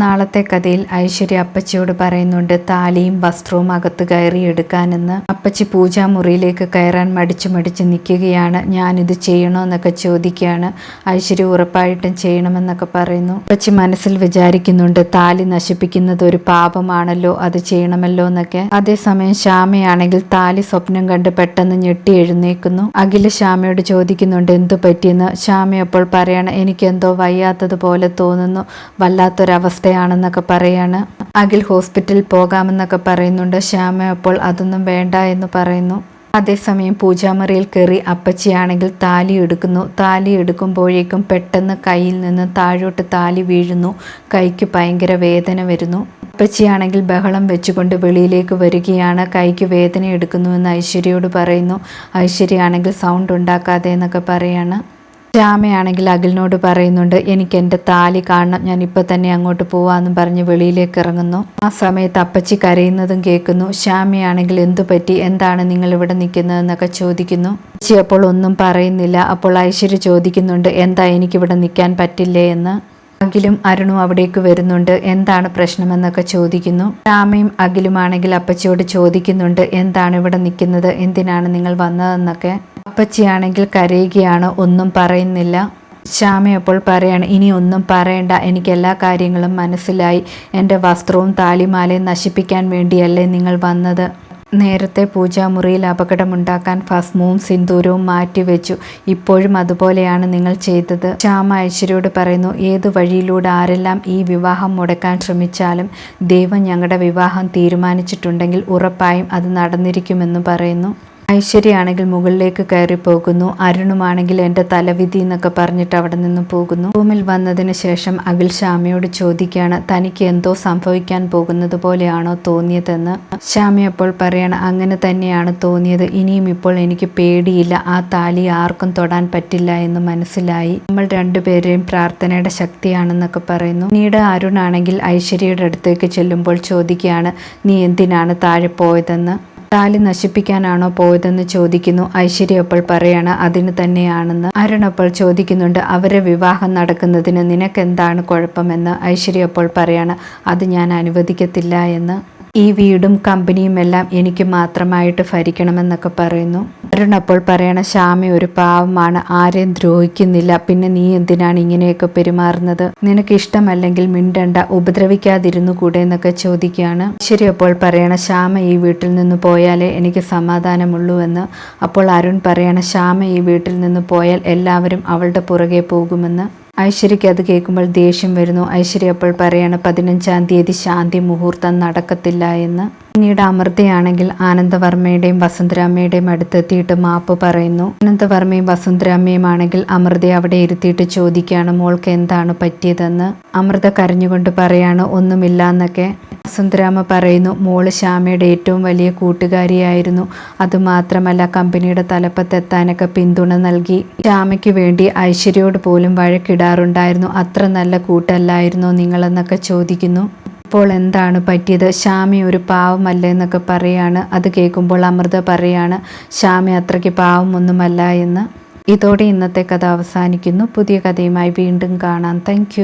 നാളത്തെ കഥയിൽ ഐശ്വര്യ അപ്പച്ചിയോട് പറയുന്നുണ്ട് താലിയും വസ്ത്രവും അകത്ത് കയറി എടുക്കാനെന്ന്. അപ്പച്ചി പൂജാമുറിയിലേക്ക് കയറാൻ മടിച്ചു മടിച്ച് നിൽക്കുകയാണ്. ഞാനിത് ചെയ്യണോ എന്നൊക്കെ ചോദിക്കുകയാണ്. ഐശ്വര്യ ഉറപ്പായിട്ടും ചെയ്യണമെന്നൊക്കെ പറയുന്നു. അപ്പച്ചി മനസ്സിൽ വിചാരിക്കുന്നുണ്ട് താലി നശിപ്പിക്കുന്നത് ഒരു പാപമാണല്ലോ അത് ചെയ്യണമല്ലോ എന്നൊക്കെ. അതേസമയം ശ്യാമയാണെങ്കിൽ താലി സ്വപ്നം കണ്ട് പെട്ടെന്ന് ഞെട്ടി എഴുന്നേക്കുന്നു അഖില ശ്യാമയോട് ചോദിക്കുന്നുണ്ട് എന്തു പറ്റിയെന്ന്? ശ്യാമ അപ്പോൾ പറയണം എനിക്കെന്തോ വയ്യാത്തതുപോലെ തോന്നുന്നു. വല്ലാത്തൊരവസ്ഥ അവസ്ഥയാണെന്നൊക്കെ പറയാണ്. അഖിൽ ഹോസ്പിറ്റലിൽ പോകാമെന്നൊക്കെ പറയുന്നുണ്ട്. ശ്യാമ അപ്പോൾ അതൊന്നും വേണ്ട എന്ന് പറയുന്നു. അതേസമയം പൂജാമുറിയിൽ കയറി അപ്പച്ചിയാണെങ്കിൽ താലി എടുക്കുന്നു. താലി എടുക്കുമ്പോഴേക്കും പെട്ടെന്ന് കയ്യിൽ നിന്ന് താഴോട്ട് താലി വീഴുന്നു. കൈക്ക് ഭയങ്കര വേദന വരുന്നു. അപ്പച്ചിയാണെങ്കിൽ ബഹളം വെച്ചുകൊണ്ട് വെളിയിലേക്ക് വരികയാണ്. കൈക്ക് വേദന എടുക്കുന്നുവെന്ന് ഐശ്വര്യയോട് പറയുന്നു. ഐശ്വര്യയാണെങ്കിൽ സൗണ്ട് ഉണ്ടാക്കാതെ എന്നൊക്കെ പറയാണ്. ശ്യാമയാണെങ്കിൽ അഖിലിനോട് പറയുന്നുണ്ട് എനിക്ക് എന്റെ താലി കാണണം ഞാൻ ഇപ്പം തന്നെ അങ്ങോട്ട് പോവാമെന്നും പറഞ്ഞ് വെളിയിലേക്ക് ഇറങ്ങുന്നു ആ സമയത്ത് അപ്പച്ചി കരയുന്നതും കേൾക്കുന്നു. ശ്യാമയാണെങ്കിൽ എന്തു പറ്റി? എന്താണ് നിങ്ങൾ ഇവിടെ നിൽക്കുന്നതെന്നൊക്കെ ചോദിക്കുന്നു. അപ്പോൾ ഒന്നും പറയുന്നില്ല. അപ്പോൾ ഐശ്വര്യ ചോദിക്കുന്നുണ്ട് എന്താ എനിക്കിവിടെ നിൽക്കാൻ പറ്റില്ലേ? എന്ന്. അഖിലും അരുണും അവിടേക്ക് വരുന്നുണ്ട്. എന്താണ് പ്രശ്നമെന്നൊക്കെ ചോദിക്കുന്നു. രാമയും അഖിലുമാണെങ്കിൽ അപ്പച്ചിയോട് ചോദിക്കുന്നുണ്ട്. എന്താണ് ഇവിടെ നിൽക്കുന്നത്? എന്തിനാണ് നിങ്ങൾ വന്നതെന്നൊക്കെ. അപ്പച്ചിയാണെങ്കിൽ കരയുകയാണ്. ഒന്നും പറയുന്നില്ല. ശ്യാമ അപ്പോൾ പറയാണ് ഇനി ഒന്നും പറയണ്ട. എനിക്ക് എല്ലാ കാര്യങ്ങളും മനസ്സിലായി. എന്റെ വസ്ത്രവും താലിമാലയും നശിപ്പിക്കാൻ വേണ്ടിയല്ലേ നിങ്ങൾ വന്നത്? നേരത്തെ പൂജാമുറിയിൽ അപകടമുണ്ടാക്കാൻ ഭസ്മവും സിന്ദൂരവും മാറ്റിവെച്ചു. ഇപ്പോഴും അതുപോലെയാണ് നിങ്ങൾ ചെയ്തത്. ശ്യാമ ഐശ്വര്യോട് പറയുന്നു ഏതു വഴിയിലൂടെ ആരെല്ലാം ഈ വിവാഹം മുടക്കാൻ ശ്രമിച്ചാലും ദൈവം ഞങ്ങളുടെ വിവാഹം തീരുമാനിച്ചിട്ടുണ്ടെങ്കിൽ ഉറപ്പായും അത് നടന്നിരിക്കുമെന്ന് പറയുന്നു. ഐശ്വര്യയാണെങ്കിൽ മുകളിലേക്ക് കയറി പോകുന്നു. അരുണുമാണെങ്കിൽ എന്റെ തലവിധി എന്നൊക്കെ പറഞ്ഞിട്ട് അവിടെ നിന്ന് പോകുന്നു. റൂമിൽ വന്നതിന് ശേഷം അഖിൽ ശ്യാമയോട് ചോദിക്കുകയാണ് തനിക്ക് എന്തോ സംഭവിക്കാൻ പോകുന്നത് പോലെയാണോ തോന്നിയതെന്ന്? ശ്യാമി അപ്പോൾ പറയണം അങ്ങനെ തന്നെയാണ് തോന്നിയത്. ഇനിയും ഇപ്പോൾ എനിക്ക് പേടിയില്ല. ആ താലി ആർക്കും തൊടാൻ പറ്റില്ല എന്ന് മനസ്സിലായി. നമ്മൾ രണ്ടുപേരെയും പ്രാർത്ഥനയുടെ ശക്തിയാണെന്നൊക്കെ പറയുന്നു. പിന്നീട് അരുണാണെങ്കിൽ ഐശ്വര്യയുടെ അടുത്തേക്ക് ചെല്ലുമ്പോൾ ചോദിക്കുകയാണ് നീ എന്തിനാണ് താഴെ പോയതെന്ന്? താലി നശിപ്പിക്കാനാണോ പോയതെന്ന് ചോദിക്കുന്നു. ഐശ്വര്യ അപ്പോൾ പറയാണ് അതിന് തന്നെയാണെന്ന്. അരുൺ അപ്പോൾ ചോദിക്കുന്നുണ്ട് അവരെ വിവാഹം നടക്കുന്നതിന് നിനക്കെന്താണ് കുഴപ്പമെന്ന്? ഐശ്വര്യ അപ്പോൾ പറയാണ് അത് ഞാൻ അനുവദിക്കത്തില്ല എന്ന്. ഈ വീടും കമ്പനിയും എല്ലാം എനിക്ക് മാത്രമായിട്ട് ഭരിക്കണമെന്നൊക്കെ പറയുന്നു. അരുൺ അപ്പോൾ പറയണ ശ്യാമി ഒരു പാവമാണ് ആരെയും ദ്രോഹിക്കുന്നില്ല. പിന്നെ നീ എന്തിനാണ് ഇങ്ങനെയൊക്കെ പെരുമാറുന്നത്? നിനക്ക് ഇഷ്ടമല്ലെങ്കിൽ മിണ്ടണ്ട ഉപദ്രവിക്കാതിരുന്നു കൂടെ എന്നൊക്കെ ചോദിക്കുകയാണ്. ശരി അപ്പോൾ പറയണ ശ്യാമ ഈ വീട്ടിൽ നിന്ന് പോയാലേ എനിക്ക് സമാധാനമുള്ളൂ എന്ന്. അപ്പോൾ അരുൺ പറയണ ശ്യാമ ഈ വീട്ടിൽ നിന്ന് പോയാൽ എല്ലാവരും അവളുടെ പുറകെ പോകുമെന്ന്. ഐശ്വര്യയ്ക്ക് അത് കേൾക്കുമ്പോൾ ദേഷ്യം വരുന്നു. ഐശ്വര്യ അപ്പോൾ പറയാണ് പതിനഞ്ചാം തീയതി ശാന്തി മുഹൂർത്തം നടക്കത്തില്ല എന്ന്. പിന്നീട് അമൃതയാണെങ്കിൽ ആനന്ദവർമ്മയുടെയും വസുന്ധരാമ്മയുടെയും അടുത്തെത്തിയിട്ട് മാപ്പ് പറയുന്നു. ആനന്ദവർമ്മയും വസുന്ധരാമ്മയും ആണെങ്കിൽ അമൃതയെ അവിടെ ഇരുത്തിയിട്ട് ചോദിക്കുകയാണ് മോൾക്ക് എന്താണ് പറ്റിയതെന്ന്? അമൃത കരഞ്ഞുകൊണ്ട് പറയാണ് ഒന്നുമില്ല എന്നൊക്കെ. വസുന്ധരാമ്മ പറയുന്നു മോൾ ശ്യാമയുടെ ഏറ്റവും വലിയ കൂട്ടുകാരിയായിരുന്നു. അതുമാത്രമല്ല കമ്പനിയുടെ തലപ്പത്തെത്താനൊക്കെ പിന്തുണ നൽകി ശ്യാമയ്ക്ക് വേണ്ടി ഐശ്വര്യയോട് പോലും വഴക്കിടാറുണ്ടായിരുന്നു. അത്ര നല്ല കൂട്ടല്ലായിരുന്നോ നിങ്ങളെന്നൊക്കെ ചോദിക്കുന്നു. ഇപ്പോൾ എന്താണ് പറ്റിയത്? ശ്യാമി ഒരു പാവമല്ല എന്നൊക്കെ പറയാണ്. അത് കേൾക്കുമ്പോൾ അമൃത പറയാണ് ശ്യാമി അത്രയ്ക്ക് പാവമൊന്നുമല്ല എന്ന്. ഇതോടെ ഇന്നത്തെ കഥ അവസാനിക്കുന്നു. പുതിയ കഥയുമായി വീണ്ടും കാണാം. താങ്ക്